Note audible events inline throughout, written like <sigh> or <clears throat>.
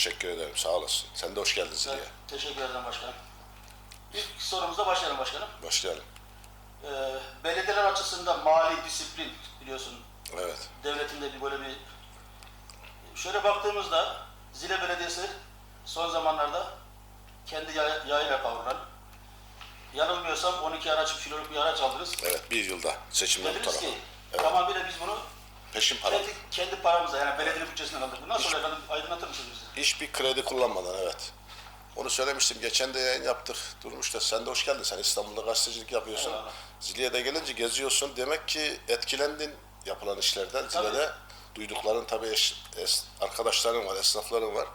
Teşekkür ederim. Sağ olasın. Sen de hoş geldin Ben Ziliye. teşekkür ederim başkanım. İlk sorumuza başlayalım başkanım. Başlayalım. Ee, belediyeler açısından mali disiplin biliyorsun Evet. devletin de bir böyle bir şöyle baktığımızda Zile Belediyesi son zamanlarda kendi yay- yayıyla kavrulan yanılmıyorsam 12 araç kiloluk bir araç aldınız. Evet. Bir yılda seçimden bu tarafa. ki Evet. tamamıyla biz bunu Peşin para. kendi, kendi paramıza yani belediye bütçesinden aldık. Nasıl efendim aydınlatır mısınız bizi? Hiçbir kredi kullanmadan evet. Onu söylemiştim. Geçen de yayın yaptık. Durmuş da sen de hoş geldin. Sen İstanbul'da gazetecilik yapıyorsun. Eyvallah. Zile'de gelince geziyorsun. Demek ki etkilendin yapılan işlerden. Zile'de duydukların tabii eş- es- arkadaşların var, esnafların var.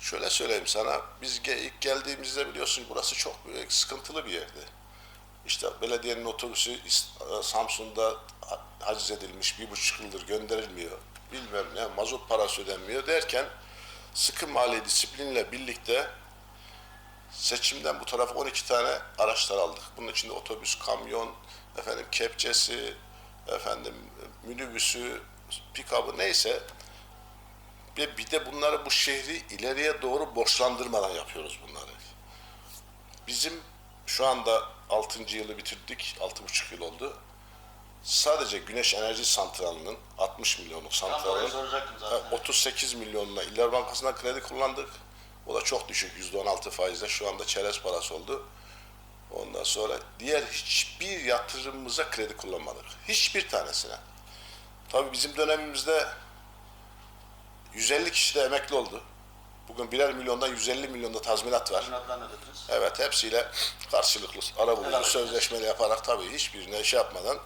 Şöyle söyleyeyim sana. Biz ge- ilk geldiğimizde biliyorsun burası çok büyük, sıkıntılı bir yerdi. İşte belediyenin otobüsü Samsun'da ha- haciz edilmiş, bir buçuk yıldır gönderilmiyor. Bilmem ne, mazot parası ödenmiyor derken sıkı mali disiplinle birlikte seçimden bu tarafa 12 tane araçlar aldık. Bunun içinde otobüs, kamyon, efendim kepçesi, efendim minibüsü, pikabı neyse ve bir de bunları bu şehri ileriye doğru borçlandırmadan yapıyoruz bunları. Bizim şu anda 6. yılı bitirdik, 6,5 yıl oldu. Sadece güneş enerji santralının 60 milyonluk santralının soracaktım Ha, zaten. 38 milyonla İller Bankası'ndan kredi kullandık. O da çok düşük, %16 faizle. Şu anda çerez parası oldu. Ondan sonra diğer hiçbir yatırımımıza kredi kullanmadık. Hiçbir tanesine. Tabii bizim dönemimizde 150 kişi de emekli oldu. Bugün birer milyondan 150 milyonda tazminat var. Evet hepsiyle karşılıklı ara bulucu sözleşmeli yaparak tabii hiçbirine şey yapmadan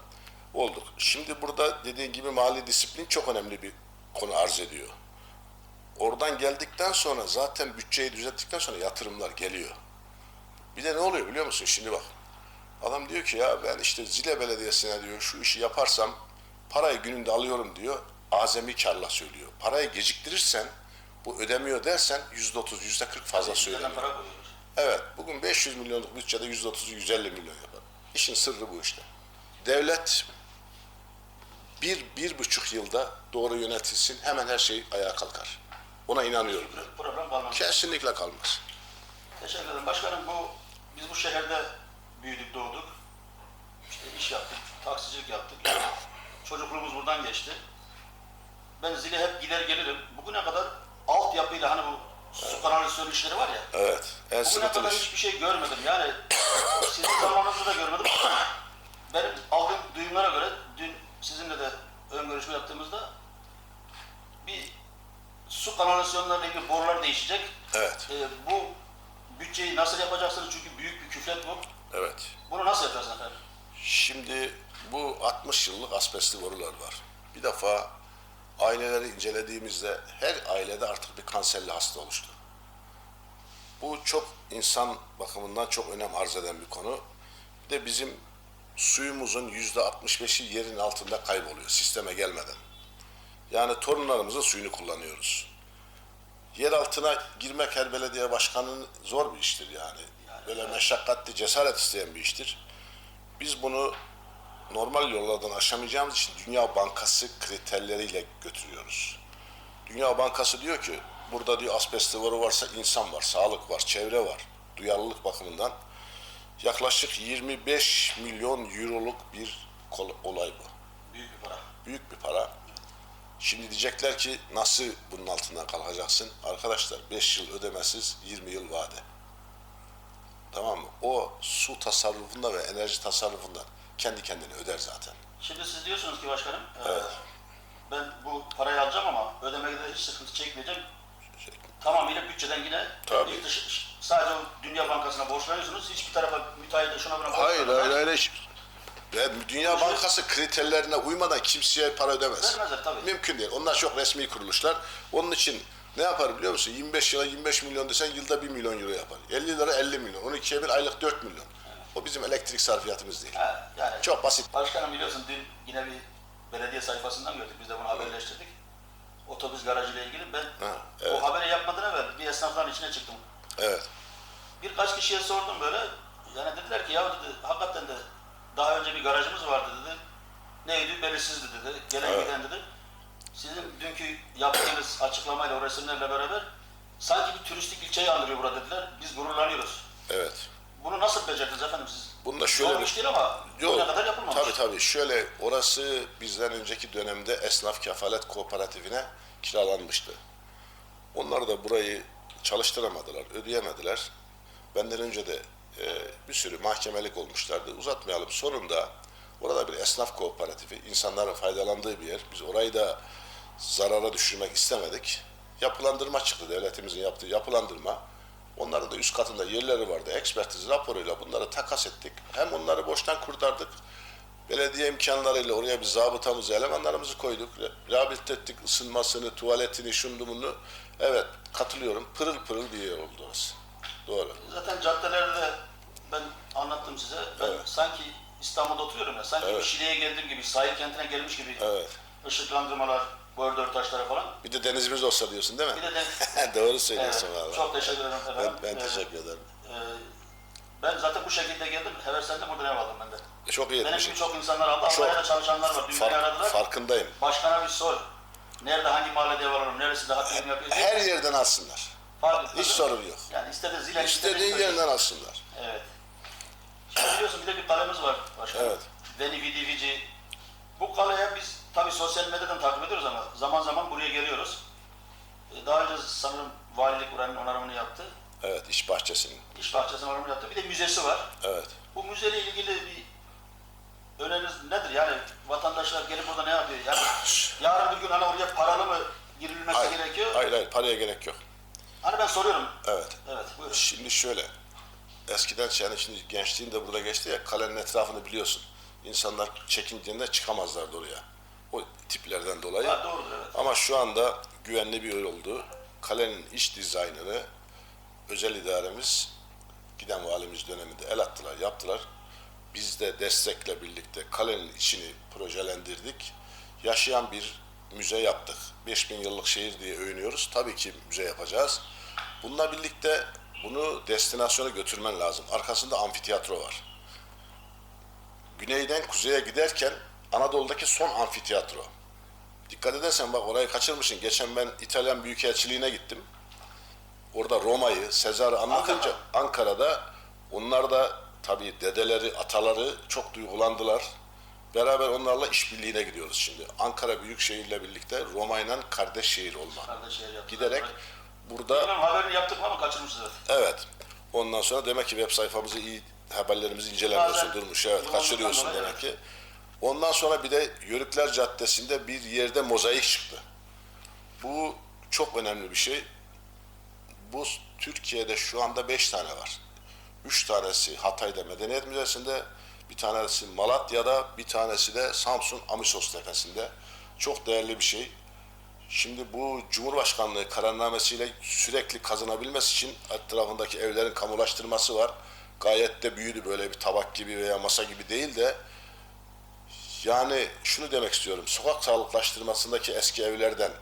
olduk. Şimdi burada dediğin gibi mali disiplin çok önemli bir konu arz ediyor. Oradan geldikten sonra zaten bütçeyi düzelttikten sonra yatırımlar geliyor. Bir de ne oluyor biliyor musun? Şimdi bak. Adam diyor ki ya ben işte Zile Belediyesi'ne diyor şu işi yaparsam parayı gününde alıyorum diyor. Azami karla söylüyor. Parayı geciktirirsen bu ödemiyor dersen yüzde otuz, yüzde kırk fazla koyuyoruz. Evet, bugün 500 milyonluk bütçede 130'u 150 milyon yapar. İşin sırrı bu işte. Devlet bir, bir buçuk yılda doğru yönetilsin hemen her şey ayağa kalkar. Ona inanıyorum ben. Problem kalmaz. Kesinlikle kalmaz. Teşekkür ederim. Başkanım bu biz bu şehirde büyüdük, doğduk. İşte iş yaptık, taksicilik yaptık. <clears throat> Çocukluğumuz buradan geçti. Ben zile hep gider gelirim. Bugüne kadar altyapıyla hani bu su kanalizasyon işleri var ya. Evet, en Bugüne sıkıntılı kadar iş. hiçbir şey görmedim. Yani <coughs> sizin zamanınızda da görmedim. Benim aldığım duyumlara göre dün sizinle de ön görüşme yaptığımızda bir su kanalizasyonlarıyla ilgili borular değişecek. Evet, Ee, bu bütçeyi nasıl yapacaksınız? Çünkü büyük bir küflet bu. evet. Bunu nasıl yapacaksınız efendim? Şimdi bu 60 yıllık asbestli borular var. Bir defa aileleri incelediğimizde her ailede artık bir kanserli hasta oluştu. Bu çok insan bakımından çok önem arz eden bir konu. Bir de bizim suyumuzun yüzde 65'i yerin altında kayboluyor sisteme gelmeden. Yani torunlarımızın suyunu kullanıyoruz. Yer altına girmek her belediye başkanının zor bir iştir yani. Böyle meşakkatli, cesaret isteyen bir iştir. Biz bunu normal yollardan aşamayacağımız için Dünya Bankası kriterleriyle götürüyoruz. Dünya Bankası diyor ki burada diyor asbestli boru varsa insan var, sağlık var, çevre var. Duyarlılık bakımından yaklaşık 25 milyon euroluk bir olay bu. Büyük bir para. Büyük bir para. Şimdi diyecekler ki nasıl bunun altından kalkacaksın? Arkadaşlar 5 yıl ödemesiz 20 yıl vade. Tamam mı? O su tasarrufunda ve enerji tasarrufundan kendi kendini öder zaten. Şimdi siz diyorsunuz ki başkanım, e, Evet. ben bu parayı alacağım ama ödemede de hiç sıkıntı çekmeyeceğim. Şey, Tamamıyla bütçeden yine Tabii. ilk dış- sadece Dünya Bankası'na borçlanıyorsunuz. Hiçbir tarafa müteahhite şuna buna Hayır hayır hayır. Ve Dünya Bankası kriterlerine uymadan kimseye para ödemez. Vermezler tabii. Mümkün değil. Onlar çok resmi kuruluşlar. Onun için ne yapar biliyor musun? 25 yıla 25 milyon desen yılda 1 milyon euro yapar. 50 lira 50 milyon. 12'ye bir aylık 4 milyon. O bizim elektrik sarfiyatımız değil. Ha, yani Çok basit. Başkanım biliyorsun dün yine bir belediye sayfasından gördük. Biz de bunu haberleştirdik. Otobüs garajıyla ilgili ben Ha, evet. o haberi yapmadan evvel bir esnafların içine çıktım. Evet. Birkaç kişiye sordum böyle. Yani dediler ki ya dedi hakikaten de daha önce bir garajımız vardı dedi. Neydi? Belirsizdi dedi. Gelen Evet. giden dedi. Sizin dünkü yaptığınız açıklamayla o resimlerle beraber sanki bir turistik ilçeyi andırıyor burada dediler. Biz gururlanıyoruz. Evet. Bunu nasıl becerdiniz efendim siz? Bunda şöyle Zor bir- ama Yok. bugüne kadar yapılmamış. Tabii tabii. Şöyle orası bizden önceki dönemde esnaf kefalet kooperatifine kiralanmıştı. Onlar da burayı çalıştıramadılar, ödeyemediler. Benden önce de e, bir sürü mahkemelik olmuşlardı. Uzatmayalım. Sonunda orada bir esnaf kooperatifi, insanların faydalandığı bir yer. Biz orayı da zarara düşürmek istemedik. Yapılandırma çıktı. Devletimizin yaptığı yapılandırma. Onların da üst katında yerleri vardı. Ekspertiz raporuyla bunları takas ettik. Hem onları boştan kurtardık. Belediye imkanlarıyla oraya bir zabıtamızı, elemanlarımızı koyduk. Re- Rehabilite ettik ısınmasını, tuvaletini, şunu bunu. Evet, katılıyorum. Pırıl pırıl bir yer oldu orası. Doğru. Zaten caddelerde de ben anlattım size. Ben Evet. sanki İstanbul'da oturuyorum ya. Sanki Evet. bir Şile'ye geldiğim gibi, sahil kentine gelmiş gibi. Evet. Işıklandırmalar, koridor taşları falan. Bir de denizimiz olsa diyorsun değil mi? Bir de de <laughs> Doğru söylüyorsun Evet, valla. çok teşekkür ederim Ben, efendim. ben Ee, teşekkür ederim. e, ben zaten bu şekilde geldim. Heveslendim burada ev aldım ben de. Çok iyi Benim gibi çok insanlar aldı. Çok. Almanya'da çalışanlar var. Dün beni Fark- aradılar. farkındayım. Başkana bir sor. Nerede, hangi mahallede ev alalım, neresi daha prim yapıyor. Her yerden alsınlar. Fark. Hiç sorun yok. Yani istediği zilen İstediğin yerden alsınlar. Evet. Şimdi biliyorsun bir de bir kalemiz var başkanım. Evet. Veni Vidi Vici. Bu kaleye biz tabii sosyal medyadan takip ediyoruz ama zaman zaman buraya geliyoruz. Ee, Daha önce sanırım valilik buranın onarımını yaptı. Evet, iş bahçesinin. İş bahçesinin onarımını yaptı. Bir de müzesi var. Evet. Bu müzeyle ilgili bir öneriniz nedir? Yani vatandaşlar gelip burada ne yapıyor? Yani <laughs> yarın bir gün hani oraya paralı mı girilmesi Hayır, gerekiyor? hayır, hayır, paraya gerek yok. Hani ben soruyorum. Evet. Evet, buyurun. Şimdi şöyle, eskiden yani şimdi gençliğin de burada geçti ya, kalenin etrafını biliyorsun. İnsanlar çekindiğinde çıkamazlardı oraya. O tiplerden dolayı. Ha, doğrudur, evet. Ama şu anda güvenli bir yer oldu. Kalenin iç dizaynını özel idaremiz giden valimiz döneminde el attılar, yaptılar. Biz de destekle birlikte kalenin içini projelendirdik. Yaşayan bir müze yaptık. 5000 yıllık şehir diye övünüyoruz. Tabii ki müze yapacağız. Bununla birlikte bunu destinasyona götürmen lazım. Arkasında amfiteyatro var. Güneyden kuzeye giderken Anadolu'daki son amfiteyatro. Dikkat edersen bak orayı kaçırmışsın. Geçen ben İtalyan Büyükelçiliğine gittim. Orada Roma'yı, Sezar'ı anlatınca Ankara'da onlar da tabii dedeleri, ataları çok duygulandılar. Beraber onlarla işbirliğine gidiyoruz şimdi. Ankara Büyükşehir'le birlikte Roma ile kardeş şehir olma. Kardeş yer yaptılar. Giderek burada Bilmem haberini yaptık ama kaçırmışız evet. Ondan sonra demek ki web sayfamızı iyi haberlerimizi incelemiyorsun Bazen durmuş. Evet kaçırıyorsun demek ki. Ondan sonra bir de Yörükler Caddesi'nde bir yerde mozaik çıktı. Bu çok önemli bir şey. Bu Türkiye'de şu anda beş tane var. Üç tanesi Hatay'da Medeniyet Müzesi'nde, bir tanesi Malatya'da, bir tanesi de Samsun Amisos Tepesi'nde. Çok değerli bir şey. Şimdi bu Cumhurbaşkanlığı kararnamesiyle sürekli kazanabilmesi için etrafındaki evlerin kamulaştırması var. Gayet de büyüdü böyle bir tabak gibi veya masa gibi değil de yani şunu demek istiyorum. Sokak sağlıklaştırmasındaki eski evlerden,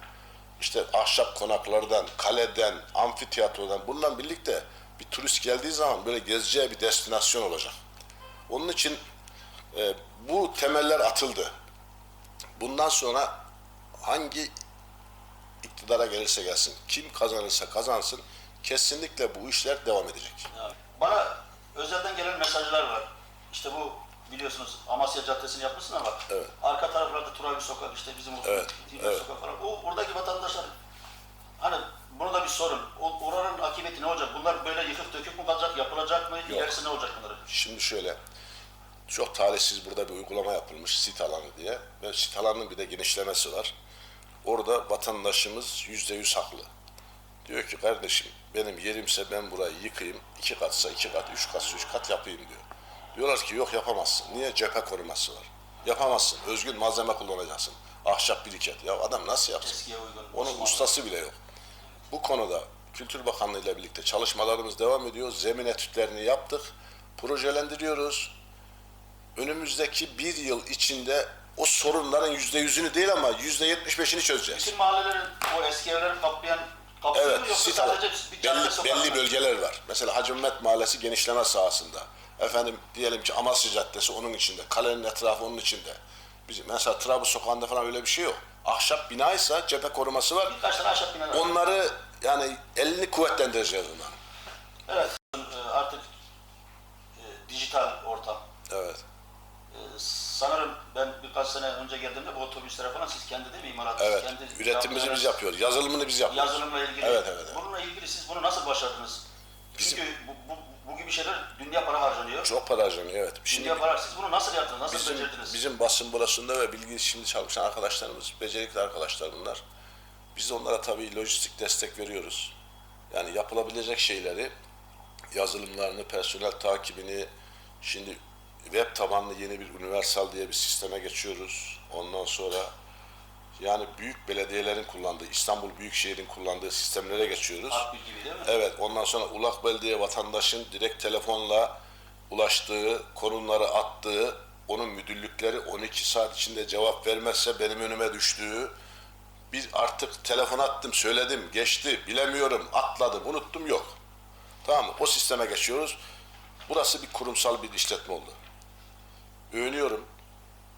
işte ahşap konaklardan, kaleden, amfiteyatrodan bununla birlikte bir turist geldiği zaman böyle gezeceği bir destinasyon olacak. Onun için e, bu temeller atıldı. Bundan sonra hangi iktidara gelirse gelsin, kim kazanırsa kazansın kesinlikle bu işler devam edecek. Bana özelden gelen mesajlar var. İşte bu biliyorsunuz Amasya Caddesi'ni yapmışsın ama Evet. arka taraflarda Turabi Sokak işte bizim o Evet, Tilbe evet. Sokak falan. O oradaki vatandaşlar hani bunu da bir sorun. O, oranın akıbeti ne olacak? Bunlar böyle yıkık dökük mü kalacak? Yapılacak mı? İlerisi ne olacak bunların? Şimdi şöyle, çok talihsiz burada bir uygulama yapılmış sit alanı diye ve sit alanının bir de genişlemesi var. Orada vatandaşımız yüzde yüz haklı. Diyor ki kardeşim benim yerimse ben burayı yıkayım, iki katsa iki kat, üç katsa üç kat yapayım diyor. Diyorlar ki yok yapamazsın. Niye? Cephe koruması var. Yapamazsın. Özgün malzeme kullanacaksın. Ahşap biriket. Ya adam nasıl yapsın? Onun Osmanlı. ustası bile yok. Bu konuda Kültür Bakanlığı ile birlikte çalışmalarımız devam ediyor. Zemin etütlerini yaptık. Projelendiriyoruz. Önümüzdeki bir yıl içinde o sorunların yüzde yüzünü değil ama yüzde yetmiş beşini çözeceğiz. Bütün mahallelerin o eski evleri kaplayan kapsıyor mu Evet, yoksa sit alan. sadece bir Belli, belli bölgeler var. Mesela Hacı Mehmet Mahallesi genişleme sahasında. Efendim diyelim ki Amasya Caddesi onun içinde. Kalenin etrafı onun içinde. Bizim mesela Trabzon sokağında falan öyle bir şey yok. Ahşap binaysa cephe koruması var. Birkaç tane ahşap bina var. Onları yani elini kuvvetlendireceğiz onların. Evet. e, Artık e, dijital ortam. Evet. E, sanırım ben birkaç sene önce geldiğimde bu otobüslere falan siz kendi değil mi imalat? Evet. Kendi Üretimimizi biz yapıyoruz. Yazılımını biz yapıyoruz. Yazılımla ilgili. Evet, evet, evet. Bununla ilgili siz bunu nasıl başardınız? Bizim- Çünkü bu, bu, gibi şeyler dünya para harcanıyor. Çok para harcanıyor evet. Şimdi dünya para. Siz bunu nasıl yaptınız? Nasıl bizim, becerdiniz? bizim basın burasında ve bilgi şimdi çalışan arkadaşlarımız, becerikli arkadaşlar bunlar. Biz de onlara tabii lojistik destek veriyoruz. Yani yapılabilecek şeyleri, yazılımlarını, personel takibini, şimdi web tabanlı yeni bir universal diye bir sisteme geçiyoruz. Ondan sonra yani büyük belediyelerin kullandığı, İstanbul Büyükşehir'in kullandığı sistemlere geçiyoruz. Akbil gibi değil mi? Evet, ondan sonra Ulak Belediye vatandaşın direkt telefonla ulaştığı, konumları attığı, onun müdürlükleri 12 saat içinde cevap vermezse benim önüme düştüğü, bir artık telefon attım, söyledim, geçti, bilemiyorum, atladım, unuttum, yok. Tamam mı? O sisteme geçiyoruz. Burası bir kurumsal bir işletme oldu. Övünüyorum.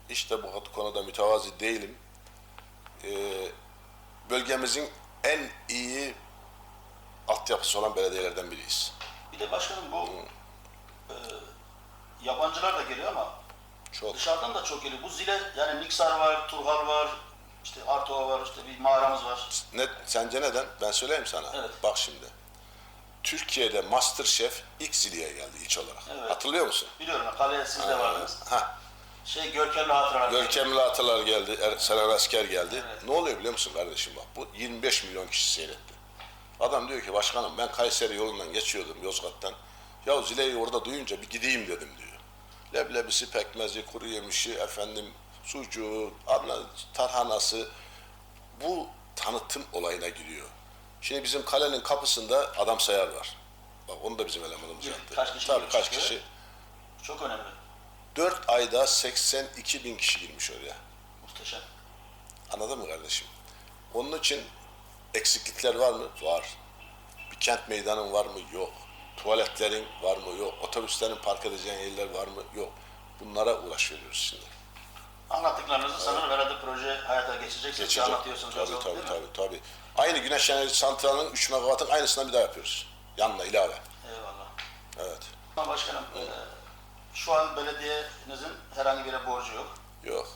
İşte bu konuda mütevazi değilim. Ee, bölgemizin en iyi altyapısı olan belediyelerden biriyiz. Bir de başkanım bu e, yabancılar da geliyor ama Çok. dışarıdan da çok geliyor. Bu zile yani Niksar var, Turhal var, işte Artova var, işte bir mağaramız var. Ne, sence neden? Ben söyleyeyim sana. Evet. Bak şimdi. Türkiye'de Masterchef ilk ziliye geldi iç olarak. Evet. Hatırlıyor musun? Biliyorum kaleye siz de vardınız. Ha, Şey görkemli hatıralar. Görkemli Atalar geldi, Er- Seren Asker geldi. Evet. Ne oluyor biliyor musun kardeşim bak? Bu 25 milyon kişi seyretti. Adam diyor ki başkanım ben Kayseri yolundan geçiyordum Yozgat'tan. Ya Zile'yi orada duyunca bir gideyim dedim diyor. Leblebisi, pekmezi, kuru yemişi, efendim sucuğu, tarhanası bu tanıtım olayına giriyor. Şimdi bizim kalenin kapısında adam sayar var. Bak onu da bizim elemanımız yaptı. Kaç kişi Tabii kaç kişi. Çok önemli. 4 ayda 82 bin kişi girmiş oraya. Muhteşem. Anladın mı kardeşim? Onun için eksiklikler var mı? Var. Bir kent meydanın var mı? Yok. Tuvaletlerin var mı? Yok. Otobüslerin park edeceğin yerler var mı? Yok. Bunlara uğraş veriyoruz şimdi. Anlattıklarınızı sanırım herhalde proje hayata geçecek. Geçecek. anlatıyorsunuz. Tabii tabii mi? tabii tabii. Aynı güneş enerji santralinin 3 megawattın aynısından bir daha yapıyoruz. Yanına ilave. Eyvallah. Evet. Başkanım, e, şu an belediyenizin herhangi bir borcu yok. Yok.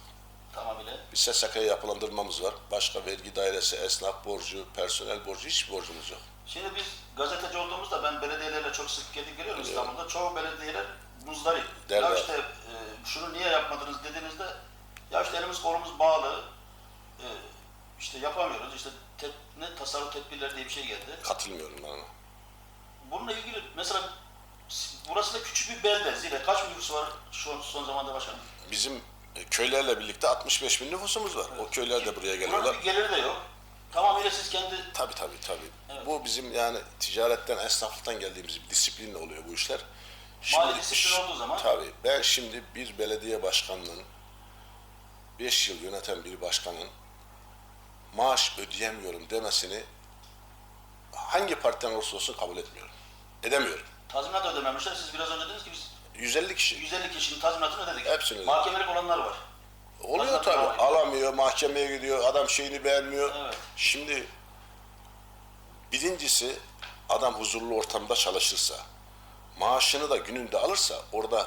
Tamamıyla. Bir SSK'yı yapılandırmamız var. Başka vergi dairesi, esnaf borcu, personel borcu hiç borcumuz yok. Şimdi biz gazeteci olduğumuzda ben belediyelerle çok sık gidip geliyorum İstanbul'da. Çoğu belediyeler muzdarip. Derler. Ya işte e, şunu niye yapmadınız dediğinizde ya işte elimiz kolumuz bağlı. E, işte yapamıyoruz. İşte te, ne tasarruf tedbirleri diye bir şey geldi. Katılmıyorum ben ona. Bununla ilgili mesela burası da küçük bir belde. Zile kaç nüfusu var şu son zamanda başkanım? Bizim e, köylerle birlikte 65 bin nüfusumuz var. O köyler de buraya geliyorlar. Buranın bir geliri de yok. Tamamıyla siz kendi Tabii tabii tabii. Evet. Bu bizim yani ticaretten, esnaflıktan geldiğimiz bir disiplinle oluyor bu işler. Mali disiplin olduğu zaman- Tabii. Ben şimdi bir belediye başkanının 5 yıl yöneten bir başkanın maaş ödeyemiyorum demesini hangi partiden olursa olsun kabul etmiyorum. Edemiyorum. Tazminat ödememişler. Siz biraz önce dediniz ki biz 150 kişi. 150 kişinin tazminatını ödedik. Hepsini ödedik. Mahkemelik olanlar var. Oluyor tabii. alamıyor. Alamıyor, mahkemeye gidiyor, adam şeyini beğenmiyor. Evet. Şimdi birincisi adam huzurlu ortamda çalışırsa, maaşını da gününde alırsa orada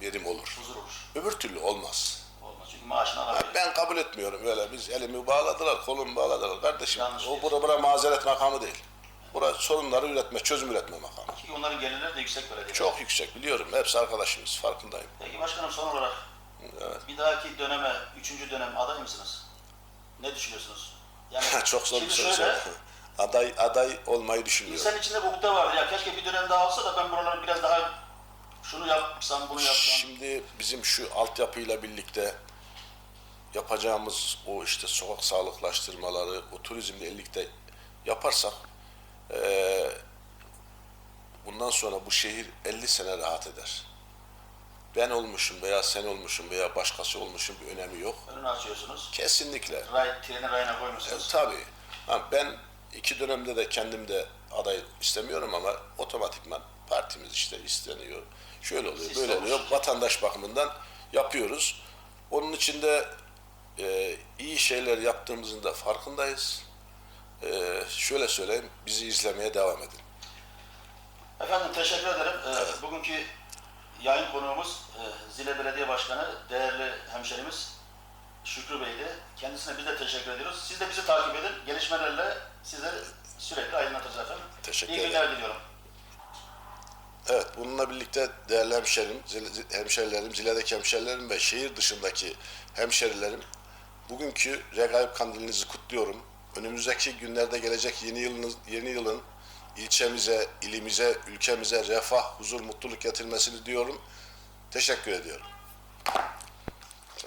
verim olur. Huzur olur. Öbür türlü olmaz. Olmaz. Çünkü maaşını Ha, alamıyor. Ben kabul etmiyorum öyle. Biz elimi bağladılar, kolumu bağladılar. Kardeşim Yanlış o değil. bura, bura mazeret makamı değil. Bura sorunları üretme, çözüm üretme makamı. Ki onların gelirleri de yüksek belediye. Çok yüksek biliyorum. Hepsi arkadaşımız. Farkındayım. Peki başkanım son olarak Evet. bir dahaki döneme, üçüncü dönem aday mısınız? Ne düşünüyorsunuz? Yani <laughs> Çok zor bir soru. şöyle. Aday aday olmayı düşünmüyorum. İnsan içinde bu ukde vardır. Ya keşke bir dönem daha olsa da ben buraları biraz daha şunu yapsam, bunu yapsam. Şimdi bizim şu altyapıyla birlikte yapacağımız o işte sokak sağlıklaştırmaları, o turizmle birlikte yaparsak eee, bundan sonra bu şehir 50 sene rahat eder. Ben olmuşum veya sen olmuşum veya başkası olmuşum bir önemi yok. Önünü açıyorsunuz. Kesinlikle. Ray, treni rayına E, koymuşsunuz. tabii. Ha, ben iki dönemde de kendim de aday istemiyorum ama otomatikman partimiz işte isteniyor. Şöyle oluyor, Sis böyle oluyor. Vatandaş bakımından yapıyoruz. Onun içinde e, iyi şeyler yaptığımızın da farkındayız. E, şöyle söyleyeyim, bizi izlemeye devam edin. Efendim teşekkür ederim. Ee, Bugünkü yayın konuğumuz e, Zile Belediye Başkanı, değerli hemşerimiz Şükrü Bey'di. Kendisine biz de teşekkür ediyoruz. Siz de bizi takip edin. Gelişmelerle size sürekli aydınlatırız efendim. Teşekkür İyi ederim. günler diliyorum. Evet, bununla birlikte değerli hemşerim, hemşerilerim, Zile'deki hemşerilerim ve şehir dışındaki hemşerilerim, bugünkü Regaib Kandilinizi kutluyorum. Önümüzdeki günlerde gelecek yeni yılın, yeni yılın ilçemize, ilimize, ülkemize refah, huzur, mutluluk getirmesini diyorum. Teşekkür ediyorum.